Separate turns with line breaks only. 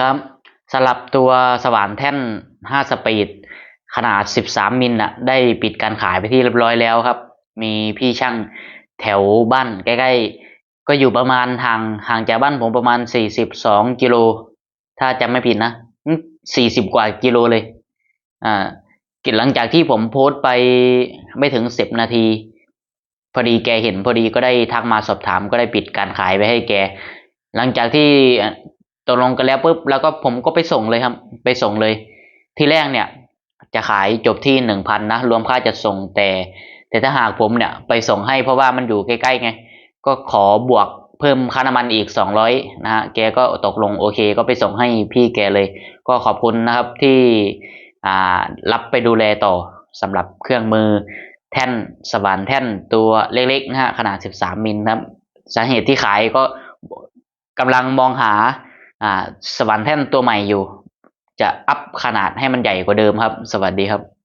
ครับสำหรับตัวสว่านแท่น 5 สปีด ขนาด 13 มิลนะได้ปิดการขายไปที่เรียบร้อยแล้วครับ มีพี่ช่างแถวบ้านใกล้ๆ ก็อยู่ประมาณห่างห่างจากบ้านผมประมาณ 42 กิโล ถ้าจำไม่ผิดนะ 40 กว่ากิโลเลย อ่ากิหลังจากที่ผมโพสต์ไปไม่ถึง 10 นาที พอดีแกเห็นพอดีก็ได้ทักมาสอบถามก็ได้ปิดการขายไปให้แกหลังจากที่ ตกลงกันแล้วปุ๊บแล้วก็ผมก็ไปส่งเลยครับ ไปส่งเลย ที่แรกเนี่ย จะขายจบที่หนึ่งพันนะรวมค่าจัดส่งแต่ แต่ถ้าหากผมเนี่ยไปส่งให้เพราะว่ามันอยู่ใกล้ๆไงก็ขอบวกเพิ่มค่าน้ำมันอีกสองร้อยนะฮะแกก็ตกลงโอเค ก็ไปส่งให้พี่แกเลย ก็ขอบคุณนะครับที่อ่ารับไปดูแลต่อสำหรับเครื่องมือแท่นสว่านแท่นตัวเล็กๆนะฮะขนาด 13 มิลนะครับ สาเหตุที่ขายก็กำลังมองหา อ่า สวรรค์แท่นตัวใหม่อยู่ จะอัพขนาดให้มันใหญ่กว่าเดิมครับ สวัสดีครับ